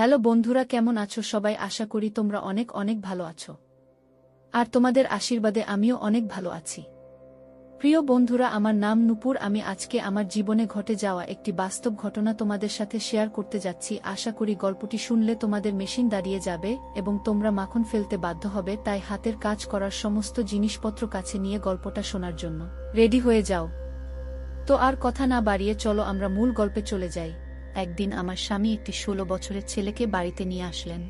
Hello বন্ধুরা কেমন আছো? সবাই আশা করি তোমরা অনেক অনেক ভালো আছো। আর তোমাদের আশীর্বাদে আমিও অনেক ভালো আছি। প্রিয় বন্ধুরা, আমার নাম নুপুর। আমি আজকে আমার জীবনে ঘটে যাওয়া একটি বাস্তব ঘটনা তোমাদের সাথে শেয়ার করতে যাচ্ছি। আশা করি গল্পটি শুনলে তোমাদের মেশিন দাঁড়িয়ে যাবে এবং তোমরা মাখন ফেলতে বাধ্য হবে তাই হাতের কাজ করার সমস্ত জিনিসপত্র কাছে নিয়ে গল্পটা শোনার জন্য। রেডি হয়ে যাও। তো আর কথা না বাড়িয়ে চলো আমরা মূল গল্পে চলে যাই। একদিন আমার স্বামী একটি ষোলো বছরের ছেলেকে বাড়িতে নিয়ে আসলেন।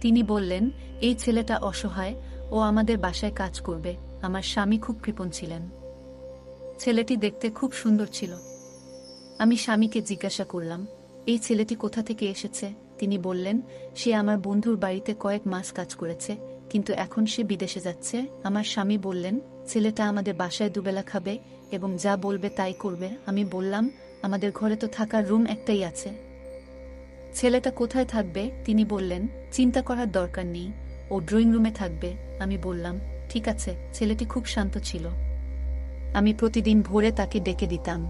তিনি বললেন, এই ছেলেটা অসহায়, ও আমাদের বাসায় কাজ করবে। আমার স্বামী খুব কৃপণ ছিলেন। ছেলেটি দেখতে খুব সুন্দর ছিল। আমি স্বামীকে জিজ্ঞাসা করলাম, এই ছেলেটি কোথা থেকে এসেছে? তিনি বললেন, সে আমার বন্ধুর বাড়িতে কয়েক মাস কাজ করেছে, কিন্তু এখন সে বিদেশে যাচ্ছে। আমার স্বামী বললেন, ছেলেটা আমাদের বাসায় দুবেলা খাবে এবং যা বলবে তাই করবে। আমি বললাম আমাদের ঘরে তো থাকার রুম একটাই আছে। ছেলেটা কোথায় থাকবে? তিনি বললেন, চিন্তা করার দরকার নেই, ও ড্রয়িং রুমে থাকবে। আমি বললাম, ঠিক আছে। ছেলেটি খুব শান্ত ছিল। আমি প্রতিদিন ভোরে তাকে ডেকে দিতাম।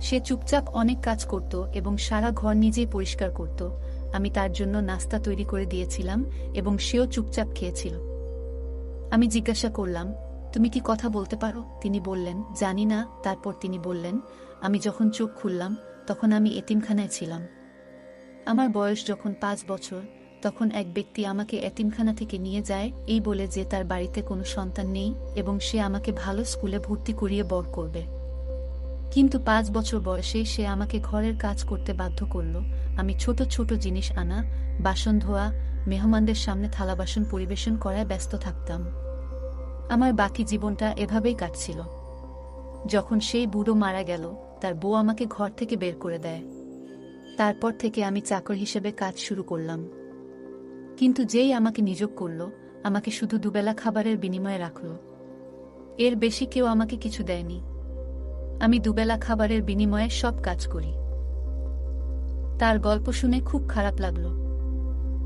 সে চুপচাপ অনেক কাজ করত এবং সারা ঘর নিজেই পরিষ্কার করত। আমি তার জন্য নাস্তা তৈরি করে দিয়েছিলাম এবং সেও চুপচাপ খেয়েছিল। আমি জিজ্ঞাসা করলাম, তুমি কি কথা বলতে পারো? তিনি বললেন, জানি না। তারপর তিনি বললেন আমি যখন চোখ খুললাম, তখন আমি এতিমখানায় ছিলাম। আমার বয়স যখন পাঁচ বছর, তখন এক ব্যক্তি আমাকে এতিমখানা থেকে নিয়ে যায়, এই বলে যে তার বাড়িতে কোনো সন্তান নেই এবং সে আমাকে ভালো স্কুলে ভর্তি করিয়ে বড় করবে। কিন্তু পাঁচ বছর বয়সে সে আমাকে ঘরের কাজ করতে বাধ্য করল। আমি ছোট ছোট জিনিস আনা, বাসন ধোয়া, মেহমানদের সামনে থালা বাসন পরিবেশন করায় ব্যস্ত থাকতাম। আমার বাকি জীবনটা এভাবেই কাটছিল। যখন সেই বুড়ো মারা গেল, তার বউ আমাকে ঘর থেকে বের করে দেয়। তারপর থেকে আমি চাকর হিসেবে কাজ শুরু করলাম। কিন্তু যেই আমাকে নিযোগ করল, আমাকে শুধু দুবেলা খাবারের বিনিময়ে রাখল। এর বেশি কেউ আমাকে কিছু দেয়নি। আমি দুবেলা খাবারের বিনিময়ে সব কাজ করি। তার গল্প শুনে খুব খারাপ লাগল।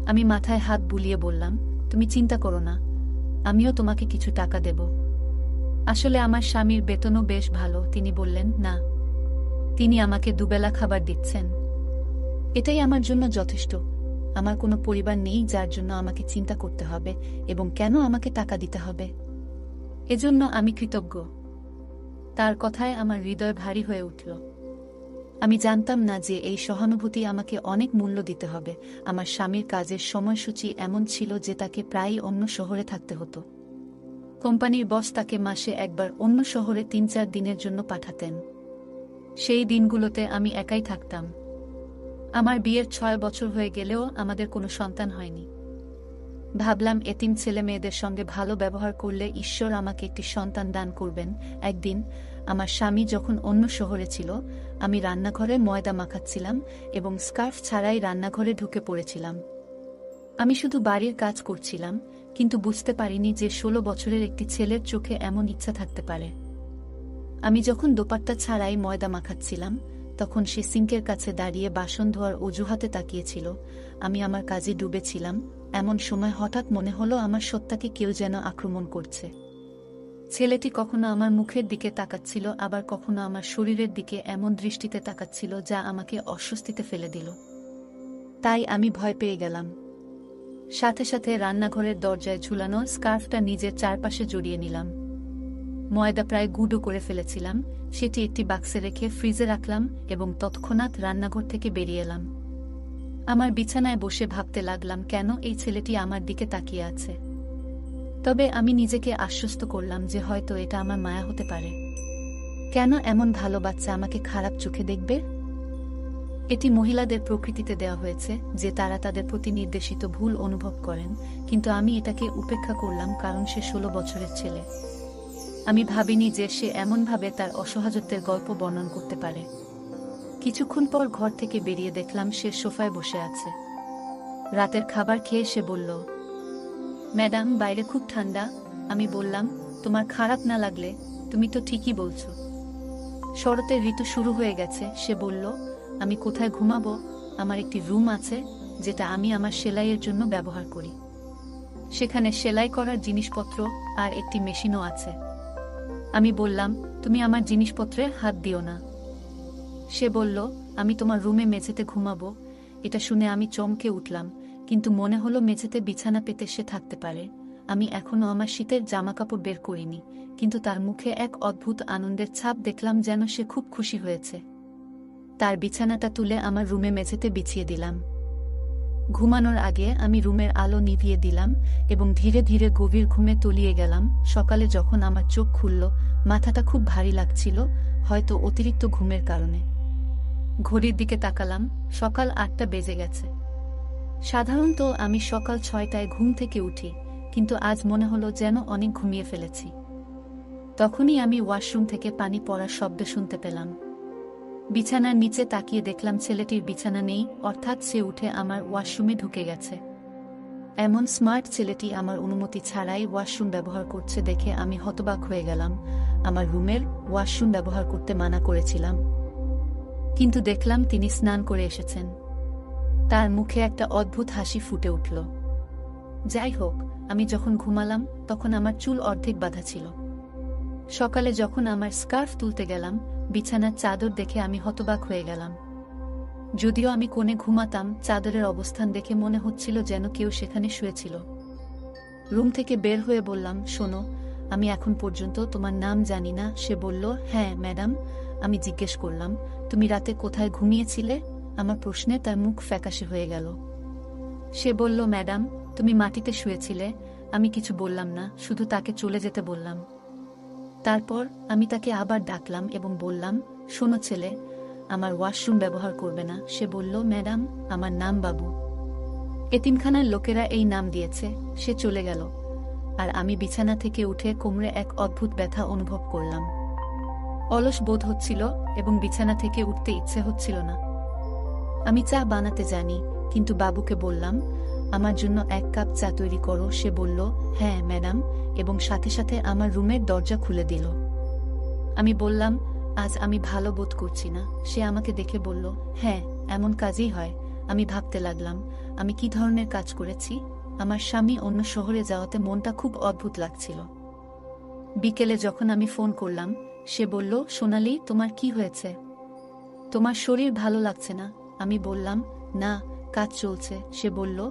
আমি মাথায় হাত বুলিয়ে বললাম, তুমি চিন্তা করো না, আমিও তোমাকে কিছু টাকা দেব। আসলে আমার স্বামীর বেতনও বেশ ভালো, তিনি বললেন, না। তিনি আমাকে দুবেলা খাবার দিচ্ছেন। এটাই আমার জন্য যথেষ্ট। আমার কোনো পরিবার নেই যার জন্য আমাকে চিন্তা করতে হবে এবং কেন আমাকে টাকা দিতে হবে। এজন্য আমি কৃতজ্ঞ। তার কথায় আমার হৃদয় ভারী হয়ে উঠল। আমি জানতাম না যে এই সহানুভূতি আমাকে অনেক মূল্য দিতে হবে। আমার স্বামীর কাজের সময়সূচি এমন ছিল যে তাকে প্রায়ই অন্য শহরে থাকতে হতো। কোম্পানির বস তাকে মাসে একবার অন্য শহরে তিন চার দিনের জন্য পাঠাতেন। সেই দিনগুলোতে আমি একাই থাকতাম। আমার বিয়ের ছয় বছর হয়ে গেলেও আমাদের কোনো সন্তান হয়নি। ভাবলাম এতিম ছেলে মেয়েদের সঙ্গে ভালো ব্যবহার করলে ঈশ্বর আমাকে একটি সন্তান দান করবেন। একদিন আমার স্বামী যখন অন্য শহরে ছিল, আমি রান্নাঘরে ময়দা মাখাচ্ছিলাম এবং স্কার্ফ ছাড়াই রান্নাঘরে ঢুকে পড়েছিলাম। আমি শুধু বাড়ির কাজ করছিলাম কিন্তু বুঝতে পারিনি যে ষোলো বছরের একটি ছেলের চোখে এমন ইচ্ছা থাকতে পারে। আমি যখন দোপাট্টা ছাড়াই ময়দা মাখাচ্ছিলাম, তখন সে সিঙ্কের কাছে দাঁড়িয়ে বাসন ধোয়ার অজুহাতে তাকিয়েছিল। আমি আমার কাজে ডুবেছিলাম, এমন সময় হঠাৎ মনে হলো আমার সত্তাকে কেউ যেন আক্রমণ করছে। ছেলেটি কখনো আমার মুখের দিকে তাকাচ্ছিল, আবার কখনো আমার শরীরের দিকে এমন দৃষ্টিতে তাকাচ্ছিল যা আমাকে অস্বস্তিতে ফেলে দিল। তাই আমি ভয় পেয়ে গেলাম। সাথে সাথে রান্নাঘরের দরজায় ঝুলানো স্কার্ফটা নিজের চারপাশে জড়িয়ে নিলাম। ময়দা প্রায় গুঁড়ো করে ফেলেছিলাম, সেটি একটি বাক্সে রেখে ফ্রিজে রাখলাম এবং তৎক্ষণাৎ রান্নাঘর থেকে বেরিয়ে এলাম। আমার বিছানায় বসে ভাবতে লাগলাম, কেন এই ছেলেটি আমার দিকে তাকিয়ে আছে? তবে আমি নিজেকে আশ্বস্ত করলাম যে হয়তো এটা আমার মায়া হতে পারে। কেন এমন ভালো বাচ্চা আমাকে খারাপ চোখে দেখবে? এটি মহিলাদের প্রকৃতিতে দেওয়া হয়েছে যে তারা তাদের প্রতি নির্দেশিত ভুল অনুভব করেন, কিন্তু আমি এটাকে উপেক্ষা করলাম কারণ সে ষোলো বছরের ছেলে। আমি ভাবিনি যে সে এমনভাবে তার অসহজত্বের গল্প বর্ণন করতে পারে। কিছুক্ষণ পর ঘর থেকে বেরিয়ে দেখলাম সে সোফায় বসে আছে। রাতের খাবার খেয়ে সে বলল, ম্যাডাম, বাইরে খুব ঠান্ডা। আমি বললাম, তোমার খারাপ না লাগলে? তুমি তো ঠিকই বলছো। শরতের ঋতু শুরু হয়ে গেছে, সে বলল আমি কোথায় ঘুমাবো? আমার একটি রুম আছে, যেটা আমি আমার সেলাইয়ের জন্য ব্যবহার করি। সেখানে সেলাই করার জিনিসপত্র আর একটি মেশিনও আছে। আমি বললাম, তুমি আমার জিনিসপত্রে হাত দিও না। সে বলল, আমি তোমার রুমে মেঝেতে ঘুমাবো। এটা শুনে আমি চমকে উঠলাম, কিন্তু মনে হলো মেঝেতে বিছানা পেতে সে থাকতে পারে। আমি এখনও আমার শীতের জামাকাপড় বের করিনি, কিন্তু তার মুখে এক অদ্ভুত আনন্দের ছাপ দেখলাম যেন সে খুব খুশি হয়েছে। তার বিছানাটা তুলে আমার রুমে মেঝেতে বিছিয়ে দিলাম। ঘুমানোর আগে আমি রুমের আলো নিভিয়ে দিলাম এবং ধীরে ধীরে গভীর ঘুমে তলিয়ে গেলাম। সকালে যখন আমার চোখ খুলল, মাথাটা খুব ভারী লাগছিল, হয়তো অতিরিক্ত ঘুমের কারণে। ঘড়ির দিকে তাকালাম, সকাল আটটা বেজে গেছে। সাধারণত আমি সকাল ছয়টায় ঘুম থেকে উঠি, কিন্তু আজ মনে হলো যেন অনেক ঘুমিয়ে ফেলেছি। তখনই আমি ওয়াশরুম থেকে পানি পড়ার শব্দ শুনতে পেলাম। বিছানার নিচে তাকিয়ে দেখলাম ছেলেটির বিছানা নেই, অর্থাৎ সে উঠে আমার ওয়াশরুমে ঢুকে গেছে। এমন স্মার্ট ছেলেটি আমার অনুমতি ছাড়াই ওয়াশরুম ব্যবহার করছে দেখে আমি হতবাক হয়ে গেলাম। আমার রুমের ওয়াশরুম ব্যবহার করতে মানা করেছিলাম। কিন্তু দেখলাম তিনি স্নান করে এসেছেন। তার মুখে একটা অদ্ভুত হাসি ফুটে উঠল। যাই হোক, আমি যখন ঘুমালাম, তখন আমার চুল অর্ধেক বাঁধা ছিল। সকালে যখন আমার স্কার্ফ তুলতে গেলাম বিছানার চাদর দেখে আমি হতবাক হয়ে গেলাম। যদিও আমি কোণে ঘুমাতাম, চাদরের অবস্থান দেখে মনে হচ্ছিল যেন কেউ সেখানে শুয়েছিল। রুম থেকে বের হয়ে বললাম, শোনো, আমি এখন পর্যন্ত তোমার নাম জানি না। সে বলল হ্যাঁ ম্যাডাম। আমি জিজ্ঞেস করলাম, তুমি রাতে কোথায় ঘুমিয়েছিলে? আমার প্রশ্নে তার মুখ ফ্যাকাশে হয়ে গেল। সে বলল, ম্যাডাম, তুমি মাটিতে শুয়েছিলে। আমি কিছু বললাম না, শুধু তাকে চলে যেতে বললাম। তারপর আমি তাকে আবার ডাকলাম এবং বললাম, শোনো ছেলে, আমার ওয়াশরুম ব্যবহার করবে না। সে বলল, ম্যাডাম, আমার নাম বাবু। এতিমখানার লোকেরা এই নাম দিয়েছে, সে চলে গেল। আর আমি বিছানা থেকে উঠে কোমরে এক অদ্ভুত ব্যথা অনুভব করলাম। অলস বোধ হচ্ছিল এবং বিছানা থেকে উঠতে ইচ্ছে হচ্ছিল না। আমি চা বানাতে জানি, কিন্তু বাবুকে বললাম, আমার জন্য এক কাপ চা তৈরি করো। সে বলল হ্যাঁ ম্যাডাম। এবং সাথে সাথে আমার রুমের দরজা খুলে দিল। আমি বললাম, আজ আমি ভালো বোধ করছি না। সে আমাকে দেখে বলল হ্যাঁ এমন কাজই হয়। আমি ভাবতে লাগলাম, আমি কি ধরনের কাজ করেছি? আমার স্বামী অন্য শহরে যাওয়াতে মনটা খুব অদ্ভুত লাগছিল। বিকেলে যখন আমি ফোন করলাম, সে বলল, সোনালি, তোমার কি হয়েছে? তোমার শরীর ভালো লাগছে না। আমি বললাম, না, কাজ চলছে। সে বলল,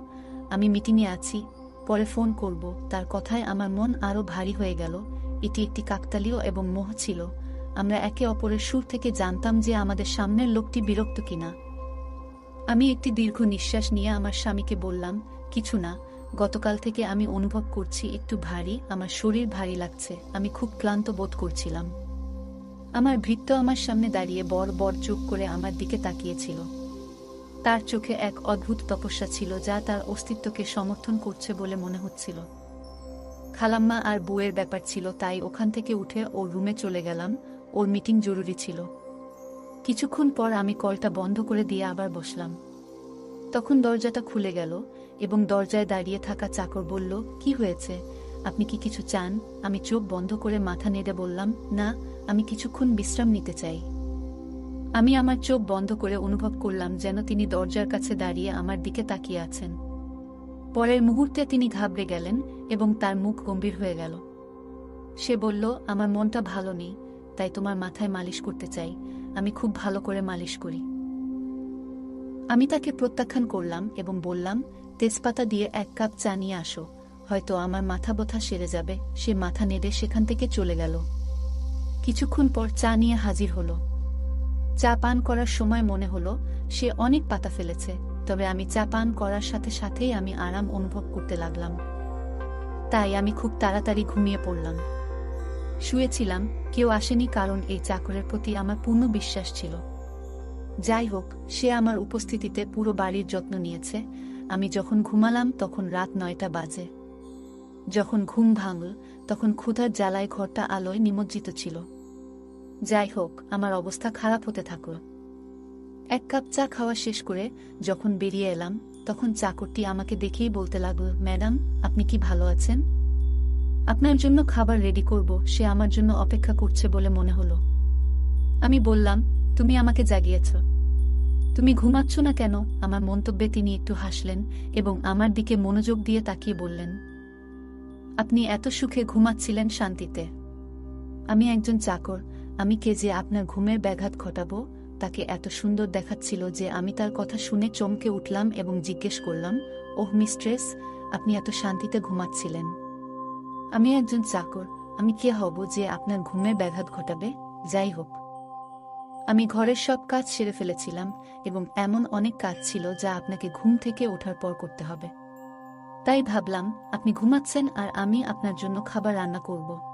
আমি মিটিংয়ে আছি। পরে ফোন করব। তার কথায় আমার মন আরও ভারী হয়ে গেল। এটি একটি কাকতালীয় এবং মোহ ছিল। আমরা একে অপরের সুর থেকে জানতাম যে আমাদের সামনের লোকটি বিরক্ত কিনা। আমি একটি দীর্ঘ নিঃশ্বাস নিয়ে আমার স্বামীকে বললাম, কিছু না। গতকাল থেকে আমি অনুভব করছি একটু ভারী, আমার শরীর ভারী লাগছে। আমি খুব ক্লান্ত বোধ করছিলাম। আমার ভৃত্য আমার সামনে দাঁড়িয়ে বর বর চোখ করে আমার দিকে তাকিয়েছিল। তার চোখে এক অদ্ভুত তপস্যা ছিল যা তার অস্তিত্বকে সমর্থন করছে বলে মনে হচ্ছিল। খালাম্মা আর বউয়ের ব্যাপার ছিল তাই ওখান থেকে উঠে ওর রুমে চলে গেলাম, ওর মিটিং জরুরি ছিল। কিছুক্ষণ পর আমি কলটা বন্ধ করে দিয়ে আবার বসলাম। তখন দরজাটা খুলে গেল এবং দরজায় দাঁড়িয়ে থাকা চাকর বলল, কি হয়েছে? আপনি কি কিছু চান? আমি চোখ বন্ধ করে মাথা নেড়ে বললাম, না, আমি কিছুক্ষণ বিশ্রাম নিতে চাই। আমি আমার চোখ বন্ধ করে অনুভব করলাম যেন তিনি দরজার কাছে দাঁড়িয়ে আমার দিকে তাকিয়ে আছেন। পরের মুহূর্তে তিনি ঘাবড়ে গেলেন এবং তার মুখ গম্ভীর হয়ে গেল। সে বলল, আমার মনটা ভালো নেই, তাই তোমার মাথায় মালিশ করতে চাই। আমি খুব ভালো করে মালিশ করি। আমি তাকে প্রত্যাখ্যান করলাম এবং বললাম, তেজপাতা দিয়ে এক কাপ চা নিয়ে আসো। হয়তো আমার মাথা ব্যথা সেরে যাবে। সে মাথা নেড়ে সেখান থেকে চলে গেল। কিছুক্ষণ পর চা নিয়ে হাজির হলো। চা পান করার সময় মনে হলো, সে অনেক পাতা ফেলেছে, তবে আমি চা পান করার সাথে সাথেই আমি আরাম অনুভব করতে লাগলাম। তাই আমি খুব তাড়াতাড়ি ঘুমিয়ে পড়লাম। শুয়েছিলাম, কেউ আসেনি কারণ এই চাকরের প্রতি আমার পূর্ণ বিশ্বাস ছিল। যাই হোক, সে আমার উপস্থিতিতে পুরো বাড়ির যত্ন নিয়েছে। আমি যখন ঘুমালাম তখন রাত নয়টা বাজে। যখন ঘুম ভাঙল, তখন ক্ষুধার জ্বালায় ঘরটা আলোয় নিমজ্জিত ছিল। যাই হোক, আমার অবস্থা খারাপ হতে থাকল। এক কাপ চা খাওয়া শেষ করে যখন বেরিয়ে এলাম, তখন চাকরটি আমাকে দেখেই বলতে লাগল, ম্যাডাম, আপনি কি ভালো আছেন? আপনার জন্য খাবার রেডি করব, সে আমার জন্য অপেক্ষা করছে বলে মনে হলো। আমি বললাম, তুমি আমাকে জাগিয়েছ। তুমি ঘুমাচ্ছ না কেন? আমার মন্তব্যে তিনি একটু হাসলেন এবং আমার দিকে মনোযোগ দিয়ে তাকিয়ে বললেন, আপনি এত সুখে ঘুমাচ্ছিলেন শান্তিতে। আমি একজন চাকর আমি কে যে আপনার ঘুমের ব্যাঘাত ঘটাব, তাকে এত সুন্দর দেখাচ্ছিল যে আমি তার কথা শুনে চমকে উঠলাম এবং জিজ্ঞেস করলাম, ওহ, মিস্ট্রেস, আপনি এত শান্তিতে ঘুমাচ্ছিলেন। আমি একজন চাকর, আমি কে হব যে আপনার ঘুমের ব্যাঘাত ঘটাবে? যাই হোক। আমি ঘরের সব কাজ সেরে ফেলেছিলাম এবং এমন অনেক কাজ ছিল যা আপনাকে ঘুম থেকে ওঠার পর করতে হবে। তাই ভাবলাম, আপনি ঘুমাচ্ছেন আর আমি আপনার জন্য খাবার রান্না করব।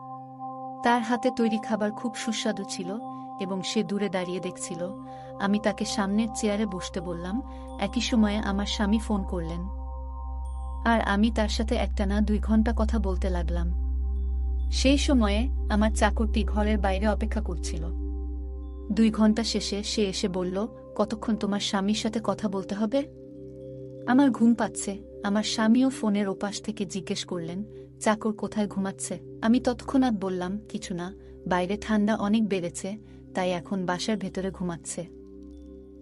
তার হাতে তৈরি খাবার খুব সুস্বাদু ছিল এবং সে দূরে দাঁড়িয়ে দেখছিল। আমি তাকে সামনের চেয়ারে বসতে বললাম, একই সময়ে আমার স্বামী ফোন করলেন। আর আমি তার সাথে একটানা দুই ঘণ্টা কথা বলতে লাগলাম। সেই সময়ে আমার চাকরটি ঘরের বাইরে অপেক্ষা করছিল। দুই ঘণ্টা শেষে সে এসে বলল, কতক্ষণ তোমার স্বামীর সাথে কথা বলতে হবে? আমার ঘুম পাচ্ছে। আমার স্বামীও ফোনের ওপাশ থেকে জিজ্ঞেস করলেন চাকর কোথায় ঘুমাচ্ছে? আমি তৎক্ষণাৎ বললাম, কিছু না, বাইরে ঠান্ডা অনেক বেড়েছে, তাই এখন বাসার ভেতরে ঘুমাচ্ছে।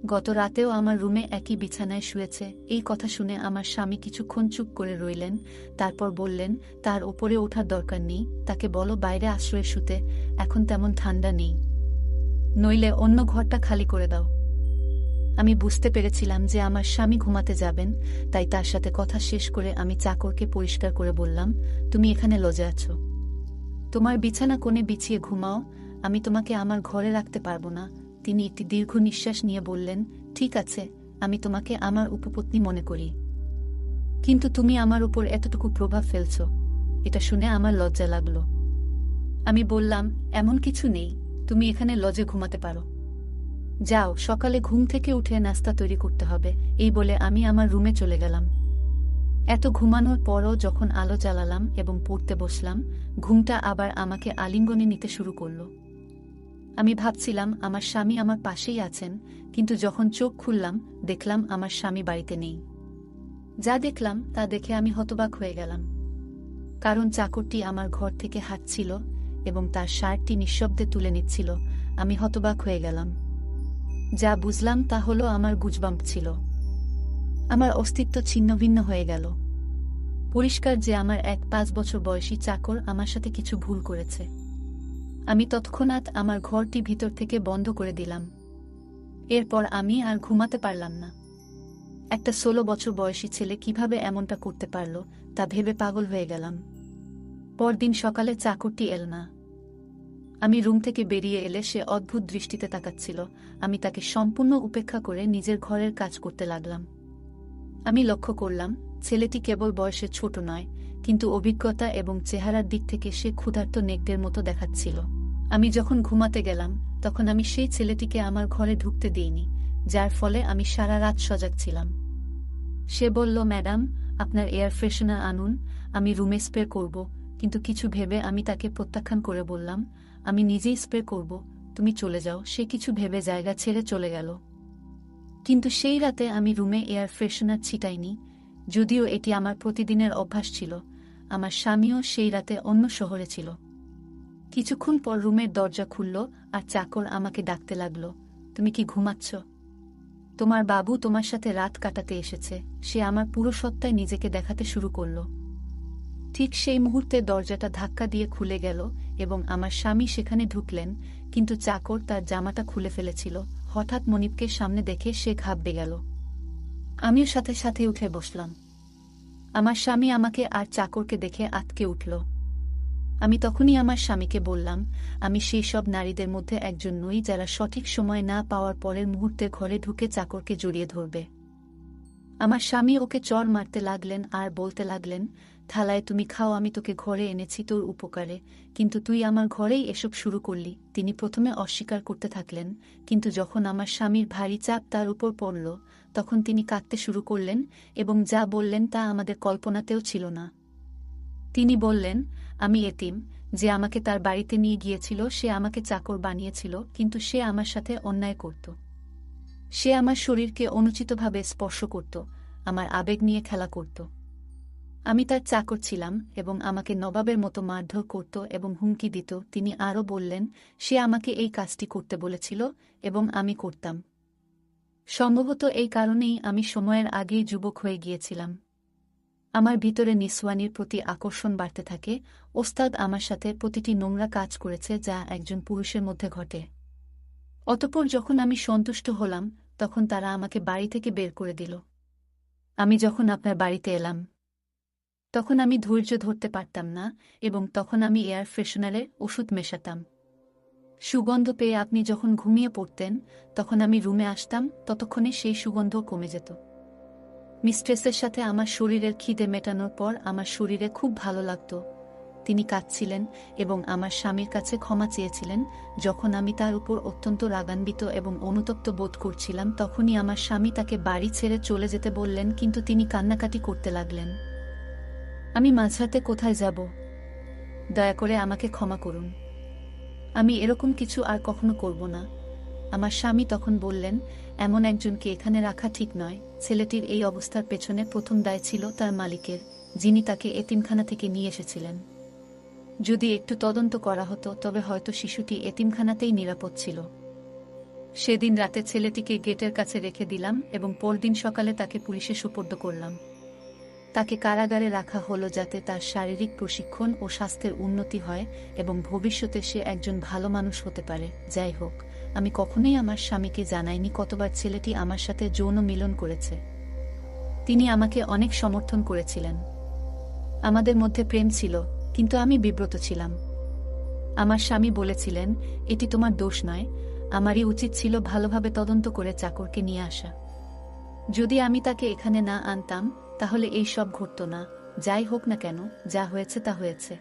গত রাতেও আমার রুমে একই বিছানায় শুয়েছে। এই কথা শুনে আমার স্বামী কিছুক্ষণ চুপ করে রইলেন, তারপর বললেন, তার ওপরে ওঠার দরকার নেই, তাকে বলো বাইরে আশ্রয়ে শুতে, এখন তেমন ঠান্ডা নেই। নইলে অন্য ঘরটা খালি করে দাও। আমি বুঝতে পেরেছিলাম যে আমার স্বামী ঘুমাতে যাবেন, তাই তার সাথে কথা শেষ করে আমি চাকরকে পরিষ্কার করে বললাম, তুমি এখানে লজে আছো। তোমার বিছানা কোণে বিছিয়ে ঘুমাও, আমি তোমাকে আমার ঘরে রাখতে পারব না। তিনি একটি দীর্ঘ নিঃশ্বাস নিয়ে বললেন, ঠিক আছে, আমি তোমাকে আমার উপপত্নী মনে করি। কিন্তু তুমি আমার উপর এতটুকু প্রভাব ফেলছ, এটা শুনে আমার লজ্জা লাগল। আমি বললাম, এমন কিছু নেই, তুমি এখানে লজে ঘুমাতে পারো। যাও, সকালে ঘুম থেকে উঠে নাস্তা তৈরি করতে হবে। এই বলে আমি আমার রুমে চলে গেলাম। এত ঘুমানোর পরও যখন আলো জ্বালালাম এবং পড়তে বসলাম, ঘুমটা আবার আমাকে আলিঙ্গনে নিতে শুরু করল। আমি ভাবছিলাম, আমার স্বামী আমার পাশেই আছেন, কিন্তু যখন চোখ খুললাম, দেখলাম আমার স্বামী বাড়িতে নেই। যা দেখলাম, তা দেখে আমি হতবাক হয়ে গেলাম। কারণ চাকরটি আমার ঘর থেকে হাঁটছিল এবং তার শার্টটি নিঃশব্দে তুলে নিচ্ছিল, আমি হতবাক হয়ে গেলাম। যা বুঝলাম তা হলো আমার গুজবাম্প ছিল। আমার অস্তিত্ব ছিন্নভিন্ন হয়ে গেল। পরিষ্কার যে আমার এক পাঁচ বছর বয়সী চাকর আমার সাথে কিছু ভুল করেছে। আমি তৎক্ষণাৎ আমার ঘরটি ভিতর থেকে বন্ধ করে দিলাম। এরপর আমি আর ঘুমাতে পারলাম না। একটা ষোলো বছর বয়সী ছেলে কীভাবে এমনটা করতে পারল তা ভেবে পাগল হয়ে গেলাম। পরদিন সকালে চাকরটি এল না। আমি রুম থেকে বেরিয়ে এলে সে অদ্ভুত দৃষ্টিতে তাকাচ্ছিল। আমি তাকে সম্পূর্ণ উপেক্ষা করে নিজের ঘরের কাজ করতে লাগলাম। আমি লক্ষ্য করলাম, ছেলেটি কেবল বয়সে ছোট নয়, কিন্তু অভিজ্ঞতা এবং চেহারার দিক থেকে সে ক্ষুধার্ত নেকদের মতো দেখাচ্ছিল। আমি যখন ঘুমাতে গেলাম, তখন আমি সেই ছেলেটিকে আমার ঘরে ঢুকতে দিইনি, যার ফলে আমি সারা রাত সজাগ ছিলাম। সে বলল, ম্যাডাম, আপনার এয়ার ফ্রেশনার আনুন, আমি রুমে স্প্রে করব। কিন্তু কিছু ভেবে আমি তাকে প্রত্যাখ্যান করে বললাম আমি নিজেই স্প্রে করব, তুমি চলে যাও। সে কিছু ভেবে জায়গা ছেড়ে চলে গেল। কিন্তু সেই রাতে আমি রুমে এয়ার ফ্রেশনার ছিটাইনি, যদিও এটি আমার প্রতিদিনের অভ্যাস ছিল। আমার স্বামীও সেই রাতে অন্য শহরে ছিল। কিছুক্ষণ পর রুমের দরজা খুলল আর চাকর আমাকে ডাকতে লাগল, তুমি কি ঘুমাচ্ছ? তোমার বাবু তোমার সাথে রাত কাটাতে এসেছে। সে আমার পুরো সত্তায় নিজেকে দেখাতে শুরু করল। ঠিক সেই মুহূর্তে দরজাটা ধাক্কা দিয়ে খুলে গেল এবং আমার স্বামী সেখানে ঢুকলেন, কিন্তু চাকর তার জামাটা খুলে ফেলেছিল। হঠাৎ মনিপকে সামনে দেখে সে ঘাবড়ে গেল। আমিও সাথে সাথে উঠে বসলাম। আমার স্বামী আমাকে আর চাকরকে দেখে আটকে উঠল। আমি তখনই আমার স্বামীকে বললাম, আমি সেই সব নারীদের মধ্যে একজন নই যারা সঠিক সময় না পাওয়ার পরের মুহূর্তে ঘরে ঢুকে চাকরকে জড়িয়ে ধরবে। আমার স্বামী ওকে চর মারতে লাগলেন আর বলতে লাগলেন, থালায় তুমি খাও, আমি তোকে ঘরে এনেছি তোর উপকারে। কিন্তু তুই আমার ঘরেই এসব শুরু করলি। তিনি প্রথমে অস্বীকার করতে থাকলেন, কিন্তু যখন আমার স্বামীর ভারী চাপ তার উপর পড়ল, তখন তিনি কাঁদতে শুরু করলেন এবং যা বললেন তা আমাদের কল্পনাতেও ছিল না। তিনি বললেন, আমি এতিম, যে আমাকে তার বাড়িতে নিয়ে গিয়েছিল, সে আমাকে চাকর বানিয়েছিল, কিন্তু সে আমার সাথে অন্যায় করত। সে আমার শরীরকে অনুচিতভাবে স্পর্শ করত, আমার আবেগ নিয়ে খেলা করত। আমি তার চাকর ছিলাম এবং আমাকে নবাবের মতো মারধর করত এবং হুমকি দিত। তিনি আরও বললেন, সে আমাকে এই কাজটি করতে বলেছিল এবং আমি করতাম। সম্ভবত এই কারণেই আমি সময়ের আগেই যুবক হয়ে গিয়েছিলাম। আমার ভিতরে নিসওয়ানির প্রতি আকর্ষণ বাড়তে থাকে। ওস্তাদ আমার সাথে প্রতিটি নোংরা কাজ করেছে যা একজন পুরুষের মধ্যে ঘটে। অতপর যখন আমি সন্তুষ্ট হলাম তখন তারা আমাকে বাড়ি থেকে বের করে দিল। আমি যখন আপনার বাড়িতে এলাম, তখন আমি ধৈর্য ধরতে পারতাম না এবং তখন আমি এয়ার ফ্রেশনারে ওষুধ মেশাতাম। সুগন্ধ পেয়ে আপনি যখন ঘুমিয়ে পড়তেন, তখন আমি রুমে আসতাম, ততক্ষণে সেই সুগন্ধ কমে যেত। মিস্ট্রেসের সাথে আমার শরীরের খিদে মেটানোর পর আমার শরীরে খুব ভালো লাগত। তিনি কাঁদছিলেন এবং আমার স্বামীর কাছে ক্ষমা চেয়েছিলেন। যখন আমি তার উপর অত্যন্ত রাগান্বিত এবং অনুতপ্ত বোধ করছিলাম, তখনই আমার স্বামী তাকে বাড়ি ছেড়ে চলে যেতে বললেন, কিন্তু তিনি কান্নাকাটি করতে লাগলেন। আমি মাঝরাতে কোথায় যাব? দয়া করে আমাকে ক্ষমা করুন। আমি এরকম কিছু আর কখনো করব না। আমার স্বামী তখন বললেন, এমন একজনকে এখানে রাখা ঠিক নয়। ছেলেটির এই অবস্থার পেছনে প্রথম দায় ছিল তার মালিকের, যিনি তাকে এতিমখানা থেকে নিয়ে এসেছিলেন। যদি একটু তদন্ত করা হতো, তবে হয়তো শিশুটি এতিমখানাতেই নিরাপদ ছিল। সেদিন রাতে ছেলেটিকে গেটের কাছে রেখে দিলাম এবং পরদিন সকালে তাকে পুলিশে সুপর্দ করলাম। তাকে কারাগারে রাখা হলো যাতে তার শারীরিক প্রশিক্ষণ ও স্বাস্থ্যের উন্নতি হয় এবং ভবিষ্যতে সে একজন ভালো মানুষ হতে পারে। যাই হোক, আমি কখনোই আমার স্বামীকে জানাইনি কতবার ছেলেটি আমার সাথে যৌন মিলন করেছে। তিনি আমাকে অনেক সমর্থন করেছিলেন। আমাদের মধ্যে প্রেম ছিল কিন্তু আমি বিব্রত ছিলাম। আমার স্বামী বলেছিলেন, এটি তোমার দোষ নয়। আমারই উচিত ছিল ভালোভাবে তদন্ত করে চাকরকে নিয়ে আসা। যদি আমি তাকে এখানে না আনতাম, তাহলে এই সব ঘটত না। যাই হোক না কেন, যা হয়েছে তা হয়েছে।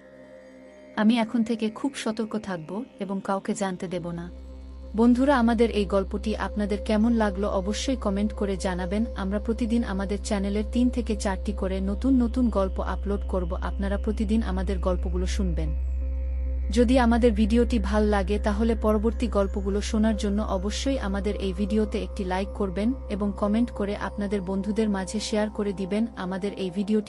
আমি এখন থেকে খুব সতর্ক থাকব এবং কাউকে জানতে দেব না। বন্ধুরা, আমাদের এই গল্পটি আপনাদের কেমন লাগল অবশ্যই কমেন্ট করে জানাবেন। আমরা প্রতিদিন আমাদের চ্যানেলের তিন থেকে চারটি করে নতুন নতুন গল্প আপলোড করব। আপনারা প্রতিদিন আমাদের গল্পগুলো শুনবেন। যদি আমাদের ভিডিওটি ভালো লাগে, তাহলে পরবর্তী গল্পগুলো শোনার জন্য অবশ্যই আমাদের এই ভিডিওতে একটি লাইক করবেন এবং কমেন্ট করে আপনাদের বন্ধুদের মাঝে শেয়ার করে দিবেন। আমাদের এই ভিডিওটি